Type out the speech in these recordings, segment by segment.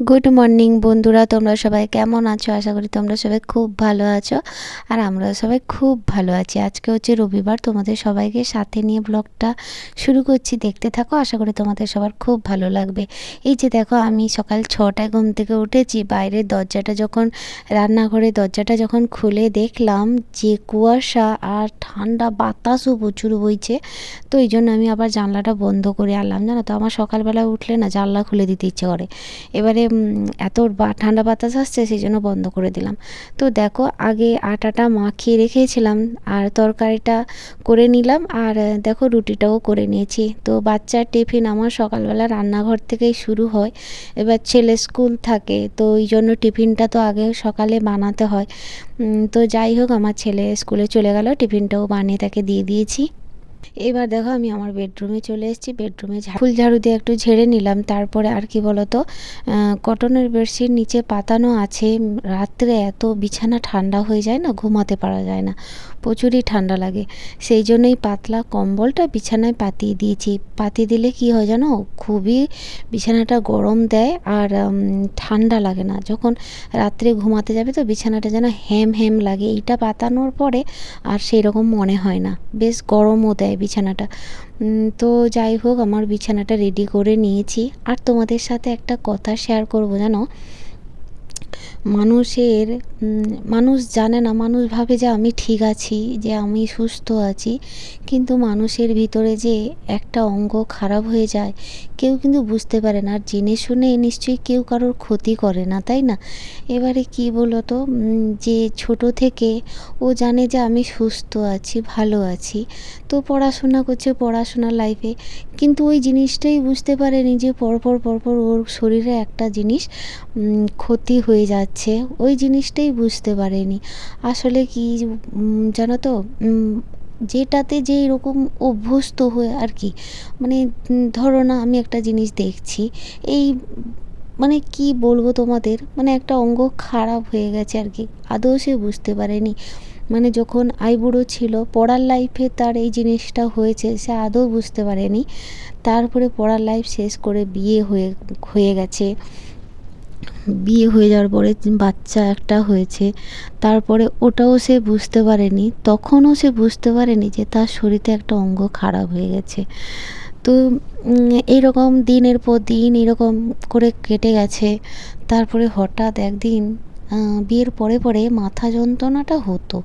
Good morning বন্ধুরা, তোমরা সবাই কেমন আছো? আশা করি তোমরা সবাই খুব ভালো আছো। আর আমরা সবাই খুব ভালো আছি। আজকে হচ্ছে রবিবার, তোমাদের সবাইকে সাথে নিয়ে ব্লগটা শুরু করছি। দেখতে থাকো, আশা করি তোমাদের সবার খুব ভালো লাগবে। এই যে দেখো, আমি সকাল ছটায় ঘুম থেকে উঠেছি। বাইরের দরজাটা যখন, রান্নাঘরের দরজাটা যখন খুলে দেখলাম যে কুয়াশা আর ঠান্ডা বাতাসও প্রচুর বইছে, তো এই জন্য আমি আবার জানলাটা বন্ধ করে আনলাম। জানো তো, আমার সকালবেলা উঠলে না জানলা খুলে দিতে ইচ্ছে করে। এবারে এত বা, ঠান্ডা বাতাস আসছে, সেই জন্য বন্ধ করে দিলাম। তো দেখো, আগে আটাটা মাখিয়ে রেখেছিলাম, আর তরকারিটা করে নিলাম, আর দেখো রুটিটাও করে নিয়েছি। তো বাচ্চার টিফিন আমার সকালবেলা রান্নাঘর থেকেই শুরু হয়। এবার ছেলে স্কুল থাকে, তো ওই জন্য টিফিনটা তো আগে সকালে বানাতে হয়। তো যাই হোক, আমার ছেলে স্কুলে চলে গেল, টিফিনটাও বানিয়ে তাকে দিয়ে দিয়েছি। এবার দেখো আমি আমার বেডরুমে চলে এসেছি। বেডরুমে ফুল ঝাড়ু দিয়ে একটু ঝেড়ে নিলাম। তারপরে আর কি বলতো কটনের বেডশিট নিচে পাতানো আছে। রাত্রে এত বিছানা ঠান্ডা হয়ে যায় না, ঘুমাতে পারা যায় না। প্রচুরই ঠান্ডা লাগে। সেই জন্যই পাতলা কম্বলটা বিছানায় পাতিয়ে দিয়েছি। পাতিয়ে দিলে কি হয় জানো, খুবই বিছানাটা গরম দেয় আর ঠান্ডা লাগে না। যখন রাত্রে ঘুমাতে যাবে তো বিছানাটা যেন হ্যাম হ্যাম লাগে। এইটা পাতানোর পরে আর সেই রকম মনে হয় না। বেশ গরমও দেয়। বিছানাটা। তো যাই হোক, আমার বিছানাটা রেডি করে নিয়েছি। আর তোমাদের সাথে একটা কথা শেয়ার করব জানো? মানুষের মানুষ জানে না, মানুষ ভাবে যে আমি ঠিক আছি, যে আমি সুস্থ আছি। কিন্তু মানুষের ভিতরে যে একটা অঙ্গ খারাপ হয়ে যায়, কেউ কিন্তু বুঝতে পারে না। আর জেনে শুনে নিশ্চয়ই কেউ কারোর ক্ষতি করে না, তাই না? এবারে কি বলতো? যে ছোট থেকে ও জানে যে আমি সুস্থ আছি, ভালো আছি, তো পড়াশোনা করছে পড়াশোনার লাইফে কিন্তু ওই জিনিসটাই বুঝতে পারেনি যে পরপর পরপর ওর শরীরে একটা জিনিস ক্ষতি হয়ে যাচ্ছে, ওই জিনিসটাই বুঝতে পারেনি। আসলে কি জানো তো যেটাতে যে এরকম অভ্যস্ত হয়ে আর কি মানে ধরো না আমি একটা জিনিস দেখছি, এই মানে কি বলব তোমাদের মানে একটা অঙ্গ খারাপ হয়ে গেছে আর কি, আদৌ সে বুঝতে পারেনি। মানে যখন আইবুড়ো ছিল, পড়ার লাইফে তার এই জিনিসটা হয়েছে, সে আদৌ বুঝতে পারেনি। তারপরে পড়ার লাইফ শেষ করে বিয়ে হয়ে হয়ে গেছে। বিয়ে হয়ে যাওয়ার পরে বাচ্চা একটা হয়েছে, তারপরে ওটাও সে বুঝতে পারেনি, তখনও সে বুঝতে পারেনি যে তার শরীরে একটা অঙ্গ খারাপ হয়ে গেছে। তো এইরকম দিনের পর দিন এরকম করে কেটে গেছে। তারপরে হঠাৎ একদিন বিয়ের পরে পরে মাথা যন্ত্রণাটা হতো,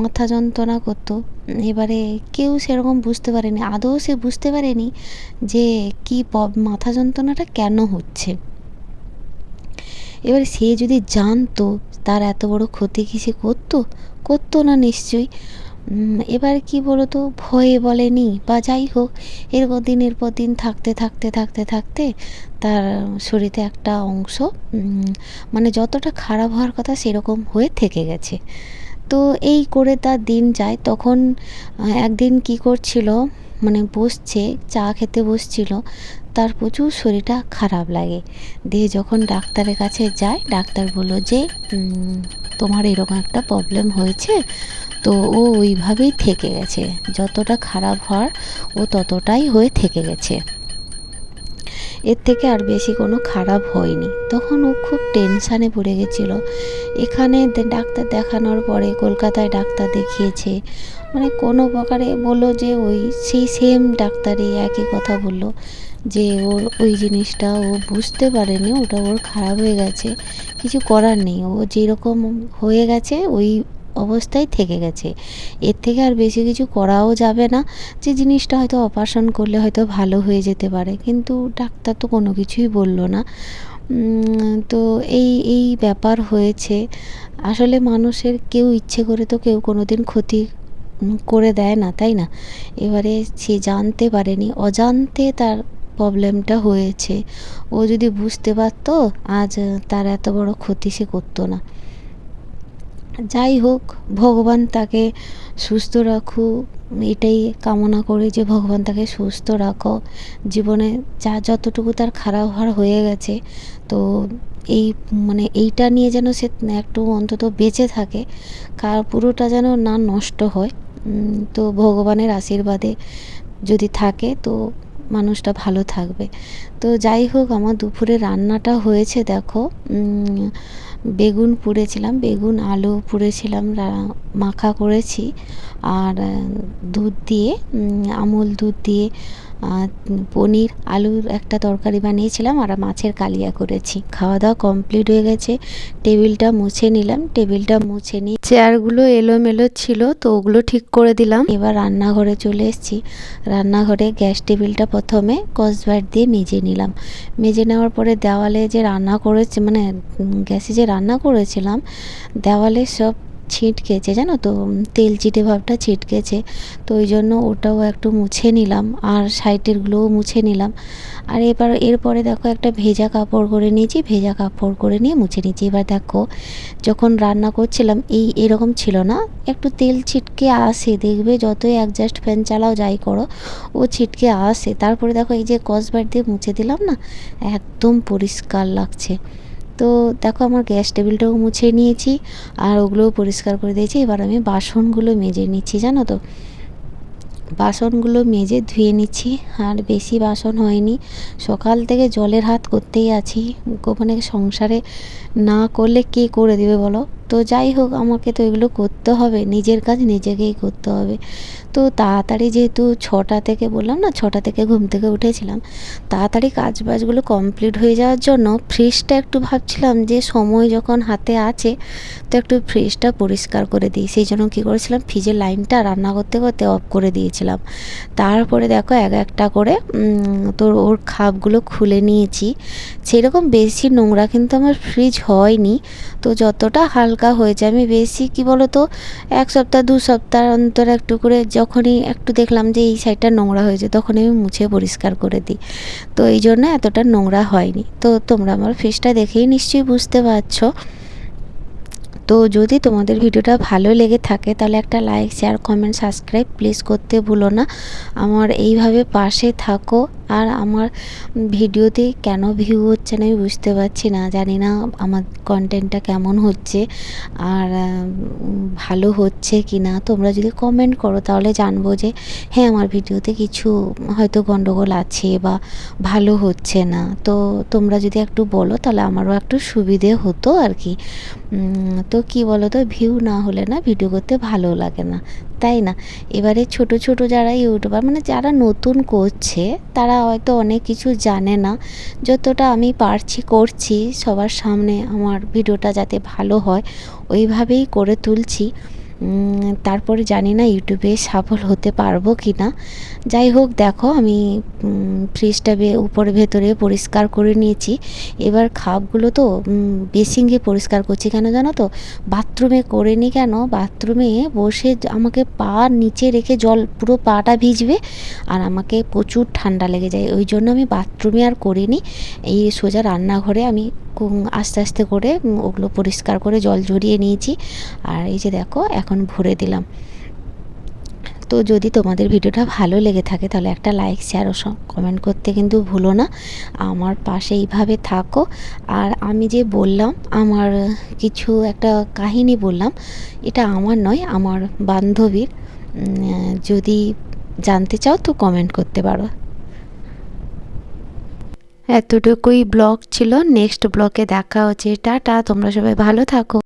মাথা যন্ত্রণা করতো। এবারে কেউ সেরকম বুঝতে পারেনি, আদৌ সে বুঝতে পারেনি যে কী মাথা যন্ত্রণাটা কেন হচ্ছে। এবারে সে যদি জানতো তার এত বড় ক্ষতি কি সে করতো? করতো না নিশ্চয়ই। এবার কি বলতো? ভয়ে বলেনি বা যাই হোক, এরপর দিনের পর দিন থাকতে থাকতে থাকতে থাকতে তার শরীরে একটা অংশ মানে যতটা খারাপ হওয়ার কথা সেরকম হয়ে থেকে গেছে। তো এই করে তার দিন যায়। তখন একদিন কি করছিল? মানে বসছে, চা খেতে বসছিল, তার প্রচুর শরীরটা খারাপ লাগে। দিয়ে যখন ডাক্তারের কাছে যায়, ডাক্তার বলল যে তোমার এরকম একটা প্রবলেম হয়েছে। তো ও ওইভাবেই থেকে গেছে। যতটা খারাপ হওয়ার, ও ততটাই হয়ে থেকে গেছে। এর থেকে আর বেশি কোনো খারাপ হয়নি। তখন ও খুব টেনশানে পড়ে গেছিল। এখানে ডাক্তার দেখানোর পরে কলকাতায় ডাক্তার দেখিয়েছে। মানে কোনো প্রকারে বলল যে ওই সেই সেম ডাক্তারই একই কথা বলল। যে ওর ওই জিনিসটা ও বুঝতে পারেনি, ওটা ওর খারাপ হয়ে গেছে। কিছু করার নেই। ও যেরকম হয়ে গেছে, ওই অবস্থায় থেকে গেছে। এর থেকে আর বেশি কিছু করাও যাবে না। যে জিনিসটা হয়তো অপারেশন করলে হয়তো ভালো হয়ে যেতে পারে। কিন্তু ডাক্তার তো কোনো কিছুই বলল না। তো এই এই ব্যাপার হয়েছে। আসলে মানুষের কেউ ইচ্ছে করে তো কেউ কোনো দিন ক্ষতি করে দেয় না, তাই না? এবারে সে জানতে পারেনি। অজান্তে তার প্রবলেমটা হয়েছে। ও যদি বুঝতে পারতো, আজ তার এত বড় ক্ষতি সে করতো না। যাই হোক, ভগবান তাকে সুস্থ রাখুক এটাই কামনা করি যে ভগবান তাকে সুস্থ রাখো। জীবনে যা যতটুকু তার খারাপ হওয়ার হয়ে গেছে, তো এই মানে এইটা নিয়ে যেন সে একটু অন্তত বেঁচে থাকে, কার পুরোটা যেন না নষ্ট হয়। তো ভগবানের আশীর্বাদে যদি থাকে, তো মানুষটা ভালো থাকবে। তো যাই হোক, আমার দুপুরে রান্নাটা হয়েছে, দেখো। বেগুন পুড়েছিলাম, বেগুন, আলু পুড়েছিলাম মাখা করেছি। আর, দুধ দিয়ে আমল দুধ দিয়ে পনির, আলুর একটা তরকারি বানিয়েছিলাম আর মাছের কালিয়া করেছি। খাওয়া দাওয়া কমপ্লিট হয়ে গেছে। টেবিলটা মুছে নিলাম। টেবিলটা মুছে নিয়ে চেয়ারগুলো এলোমেলো ছিল, তো ওগুলো ঠিক করে দিলাম। এবার রান্নাঘরে চলে এসেছি। রান্নাঘরে গ্যাস টেবিলটা প্রথমে কসবার দিয়ে মেজে নিলাম। মেজে নেওয়ার পরে দেওয়ালে যে রান্না করেছি মানে গ্যাসে যে রান্না করেছিলাম, দেওয়ালে সব ছিটকেছে, জানো তো? তেল চিটে ভাবটা ছিটকেছে। তো ওই জন্য ওটাও একটু মুছে নিলাম, আর সাইডেরগুলোও মুছে নিলাম। আর এবার, এরপরে দেখো একটা ভেজা কাপড় করে নিয়েছি, ভেজা কাপড় করে নিয়ে মুছে নিয়েছি। এবার দেখো, যখন রান্না করছিলাম, এই এরকম ছিল না। একটু তেল ছিটকে আসে, দেখবে যতই অ্যাডজাস্ট ফ্যান চালাও যাই করো, ও ছিটকে আসে। তারপরে দেখো এই যে কসবার দিয়ে মুছে দিলাম না, একদম পরিষ্কার লাগছে। তো দেখো আমার গ্যাস টেবিলটাও মুছে নিয়েছি আর ওগুলোও পরিষ্কার করে দিয়েছি। এবার আমি বাসনগুলো মেজে নিচ্ছি, জানো তো? বাসনগুলো মেজে ধুয়ে নিচ্ছি আর বেশি বাসন হয়নি। সকাল থেকে জলের হাত করতেই আছি। মানে সংসারে না করলে কে করে দেবে বলো? তো যাই হোক, আমাকে তো এগুলো করতে হবে। নিজের কাজ নিজেকেই করতে হবে। তো তাড়াতাড়ি যেহেতু ছটা থেকে বললাম না, ছটা থেকে ঘুম থেকে উঠেছিলাম, তাড়াতাড়ি কাজ বাজগুলো কমপ্লিট হয়ে যাওয়ার জন্য ফ্রিজটা একটু ভাবছিলাম যে সময় যখন হাতে আছে, তো একটু ফ্রিজটা পরিষ্কার করে দিই। সেই জন্য কী করেছিলাম, ফ্রিজের লাইনটা রান্না করতে করতে অফ করে দিয়েছিলাম। তারপরে দেখো এক একটা করে তোর ওর খাপগুলো খুলে নিয়েছি। সেরকম বেশি নোংরা কিন্তু আমার ফ্রিজ হয়নি। তো যতটা হালকা হয়েছে আমি বেশি কি বলো তো এক সপ্তাহ, দু সপ্তাহ অন্তর একটু করে যখনই একটু দেখলাম যে এই সাইডটা নোংরা হয়েছে তখন আমি মুছে পরিষ্কার করে দিই। তো এই জন্য এতটা নোংরা হয়নি। তো তোমরা আমার ফেসটা দেখেই নিশ্চয়ই বুঝতে পারছ। তো যদি তোমাদের ভিডিওটা ভালো লেগে থাকে, তাহলে একটা like share comment subscribe please করতে ভুলো না। আমার এইভাবে পাশে থাকো। আর আমার ভিডিওতে কেন ভিউ হচ্ছে না আমি বুঝতে পারছি না, জানি না আমার কন্টেন্টটা কেমন হচ্ছে আর ভালো হচ্ছে কি না তোমরা যদি কমেন্ট করো তাহলে জানব যে হ্যাঁ আমার ভিডিওতে কিছু হয়তো গণ্ডগোল আছে বা ভালো হচ্ছে না। তো তোমরা যদি একটু বলো তাহলে আমারও একটু সুবিধে হতো আর কি। তো কি বলো তো ভিউ না হলে না ভিডিও করতে ভালো লাগে না। তাই না? এবারে ছোট ছোট যারা ইউটিউবার মানে যারা নতুন করছে, তারা হয়তো অনেক কিছু জানে না। যতটা আমি পারছি, করছি, সবার সামনে আমার ভিডিওটা যাতে ভালো হয়, ওইভাবেই করে তুলছি। তারপরে জানি না ইউটিউবে সফল হতে পারব কি না যাই হোক, দেখো, আমি ফ্রিজটা উপরে ভেতরে পরিষ্কার করে নিয়েছি। এবার খাপগুলো তো বেসিংয়ে পরিষ্কার করছি কেন জানো তো? বাথরুমে করিনি কেন? বাথরুমে বসে আমাকে পা নিচে রেখে জল, পুরো পাটা ভিজবে আর আমাকে প্রচুর ঠান্ডা লেগে যায়। ওই জন্য আমি বাথরুমে আর করিনি। এই সোজা রান্নাঘরে আমি আস্তে আস্তে করে ওগুলো পরিষ্কার করে জল ঝরিয়ে নিয়েছি। আর এই যে দেখো, এখন ভরে দিলাম। তো যদি তোমাদের ভিডিওটা ভালো লেগে থাকে, তাহলে একটা লাইক শেয়ার ও কমেন্ট করতে কিন্তু ভুলো না। আমার পাশে এইভাবে থাকো। আর আমি যে বললাম, আমার কিছু একটা কাহিনী বললাম, এটা আমার নয়, আমার বান্ধবীর। যদি জানতে চাও তো কমেন্ট করতে পারো। এতটুকুই ব্লগ ছিল। নেক্সট ব্লগে দেখা হচ্ছে। টাটা, তোমরা সবাই ভালো থাকো।